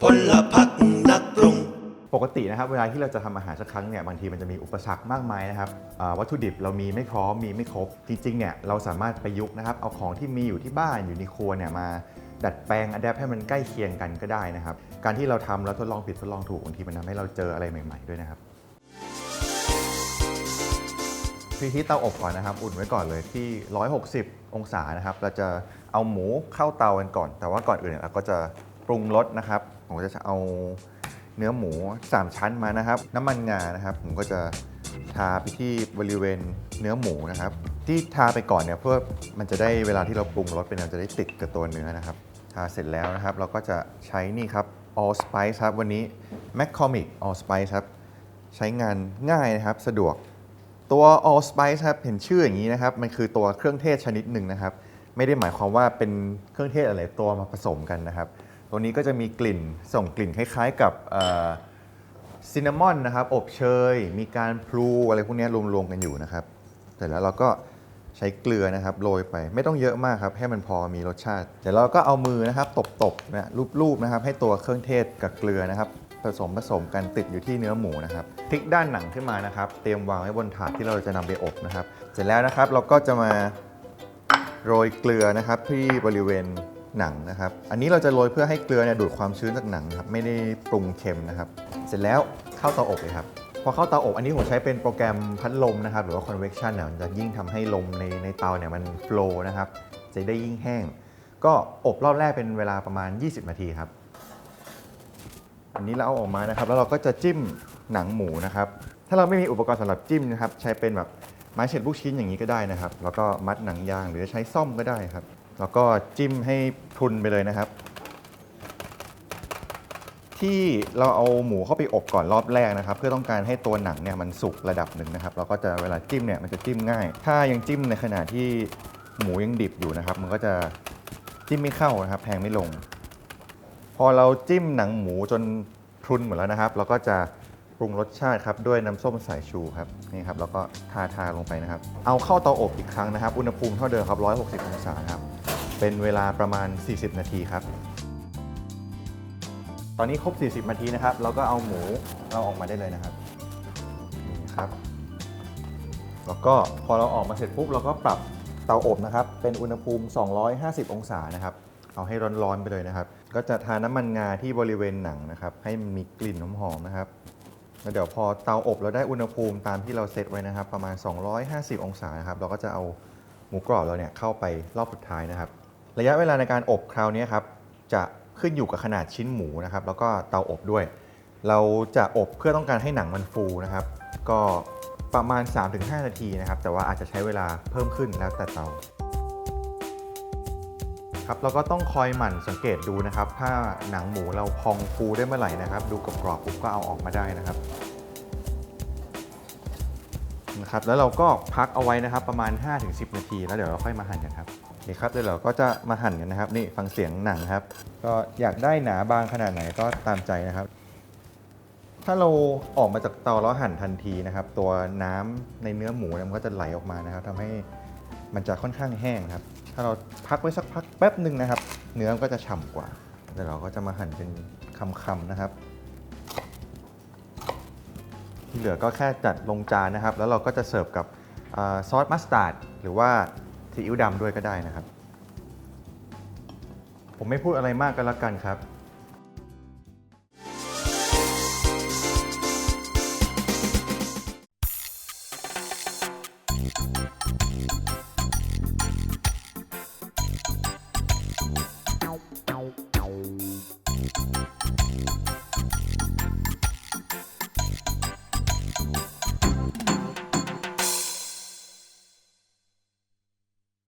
พลพักนักปรุง ปกตินะครับเวลาที่เราจะทำอาหารสักครั้งเนี่ยบางทีมันจะมีอุปสรรคมากมายนะครับอ่าวัตถุดิบเรามีไม่พร้อมมีไม่ครบ จริงๆเนี่ยเราสามารถประยุกต์นะครับเอาของที่มีอยู่ที่บ้านอยู่ในครัวเนี่ยมาดัดแปลงอัดแอปให้มันใกล้เคียงกันก็ได้นะครับ การที่เราทำแล้วทดลองผิดทดลองถูกบางทีมันทำให้เราเจออะไรใหม่ ๆด้วยนะครับพรีฮีเตาอบก่อนนะครับ อุ่นไว้ก่อนเลยที่ 160 องศานะครับ เราจะเอาหมูเข้าเตากันก่อน แต่ว่าก่อนอื่นเนี่ยเราก็จะปรุงรสนะครับ ผมก็จะเอาเนื้อหมู 3 ชั้นมานะครับ น้ำมันงานะครับ ผมก็จะทาไปที่บริเวณเนื้อหมูนะครับ ที่ทาไปก่อนเนี่ยเพื่อมันจะได้เวลาที่เราปรุงรสไปเนี่ยมันจะได้ติดกับตัวเนื้อนะครับ ทาเสร็จแล้วนะครับ เราก็จะใช้นี่ครับ all spice ครับวันนี้ McCormick all spice ครับใช้งานง่ายนะครับสะดวกตัว all spice ครับเห็นชื่ออย่างนี้นะครับ มันคือตัวเครื่องเทศชนิดหนึ่งนะครับ ไม่ได้หมายความว่าเป็นเครื่องเทศอะไรตัวมาผสมกันนะครับ ตัวนี้ก็จะมีกลิ่นส่งกลิ่นคล้ายๆกับซินนามอนนะครับ อบเชย มีการพลูอะไรพวกนี้รวมๆกันอยู่นะครับเสร็จแล้วเราก็ใช้เกลือนะครับโรยไปไม่ต้องเยอะมากครับให้มันพอมีรสชาติเดี๋ยวเราก็เอามือนะครับตบๆนะรูปๆนะครับ ให้ตัวเครื่องเทศกับเกลือนะครับ ผสมผสมกันติดอยู่ที่เนื้อหมูนะครับพลิกด้านหนังขึ้นมานะครับ เตรียมวางไว้บนถาดที่เราจะนำไปอบนะครับ เสร็จแล้วนะครับเราก็จะมาโรยเกลือนะครับที่บริเวณ หนังนะครับ อันนี้เราจะโรยเพื่อให้เกลือเนี่ยดูดความชื้นจากหนังครับ ไม่ได้ปรุงเค็มนะครับ เสร็จแล้วเข้าเตาอบเลยครับ พอเข้าเตาอบอันนี้ผมใช้เป็นโปรแกรมพัดลมนะครับ หรือว่า convection เนี่ยมันจะยิ่งทำให้ลมในในเตาเนี่ยมัน flow นะครับ จะได้ยิ่งแห้ง ก็อบรอบแรกเป็นเวลาประมาณ 20 นาทีครับ อันนี้เราเอาออกมานะครับ แล้วเราก็จะจิ้มหนังหมูนะครับ ถ้าเราไม่มีอุปกรณ์สำหรับจิ้มนะครับ ใช้เป็นแบบไม้เฉดลูกชิ้นอย่างนี้ก็ได้นะครับ แล้วก็มัดหนังยางหรือใช้ซ่อมก็ได้ครับ แล้วก็จิ้มให้พรุนไปเลยนะครับ ที่เราเอาหมูเข้าไปอบก่อนรอบแรกนะครับ เพื่อต้องการให้ตัวหนังเนี่ยมันสุกระดับหนึ่งนะครับ เราก็จะเวลาจิ้มเนี่ยมันจะจิ้มง่าย ถ้ายังจิ้มในขณะที่หมูยังดิบอยู่นะครับ มันก็จะจิ้มไม่เข้านะครับแทงไม่ลง พอเราจิ้มหนังหมูจนพรุนหมดแล้วนะครับ เราก็จะปรุงรสชาติครับด้วยน้ำส้มสายชูครับนี่ครับแล้วก็ทาทาลงไปนะครับ เอาเข้าเตาอบอีกครั้งนะครับ อุณหภูมิเท่าเดิมครับ 160 องศาครับ เป็นเวลาประมาณ 40 นาทีครับ ตอนนี้ครบ 40 นาทีนะครับ เราก็เอาหมูเราออกมาได้เลยนะครับนี่ครับ แล้วก็พอเราออกมาเสร็จปุ๊บเราก็ปรับเตาอบนะครับ เป็นอุณหภูมิ 250 องศานะครับ เอาให้ร้อนๆไปเลยนะครับ ก็จะทาน้ำมันงาที่บริเวณหนังนะครับ ให้มันมีกลิ่นหอมๆนะครับแล้วเดี๋ยวพอเตาอบเราได้อุณหภูมิตามที่เราเซตไว้นะครับ ประมาณ 250 องศานะครับ เราก็จะเอาหมูกรอบเราเนี่ยเข้าไปรอบสุดท้ายนะครับ ระยะเวลาในการอบคราวนี้ครับจะขึ้นอยู่กับขนาดชิ้นหมูนะครับแล้วก็เตาอบด้วย เราจะอบเพื่อต้องการให้หนังมันฟูนะครับ ก็ประมาณ 3-5 นาทีนะครับ แต่ว่าอาจจะใช้เวลาเพิ่มขึ้นแล้วแต่เตาครับเราก็ต้องคอยหมั่นสังเกตดูนะครับ ถ้าหนังหมูเราพองฟูได้เมื่อไหร่นะครับ ดูกรอบปุ๊บก็เอาออกมาได้นะครับนะครับ แล้วเราก็พักเอาไว้นะครับประมาณ 5-10 นาที แล้วเดี๋ยวเราค่อยมาหั่นกันครับ เคครับเดี๋ยวเราก็จะมาหั่นกันนะครับ นี่ฟังเสียงหนังครับ ก็อยากได้หนาบางขนาดไหนก็ตามใจนะครับ ถ้าเราออกมาจากเตาแล้วหั่นทันทีนะครับ ตัวน้ำในเนื้อหมูเนี่ยมันก็จะไหลออกมานะครับทำให้มันจะค่อนข้างแห้งครับ ถ้าเราพักไว้สักพักแป๊บหนึ่งนะครับ เนื้อมันก็จะฉ่ำกว่าเดี๋ยวเราก็จะมาหั่นเป็นคำๆนะครับ ที่เหลือก็แค่จัดลงจานนะครับ แล้วเราก็จะเสิร์ฟกับอซอสมัสตาร์ดหรือว่า ซีอิ๊วดำด้วยก็ได้นะครับ ผมไม่พูดอะไรมากก็แล้วกันครับ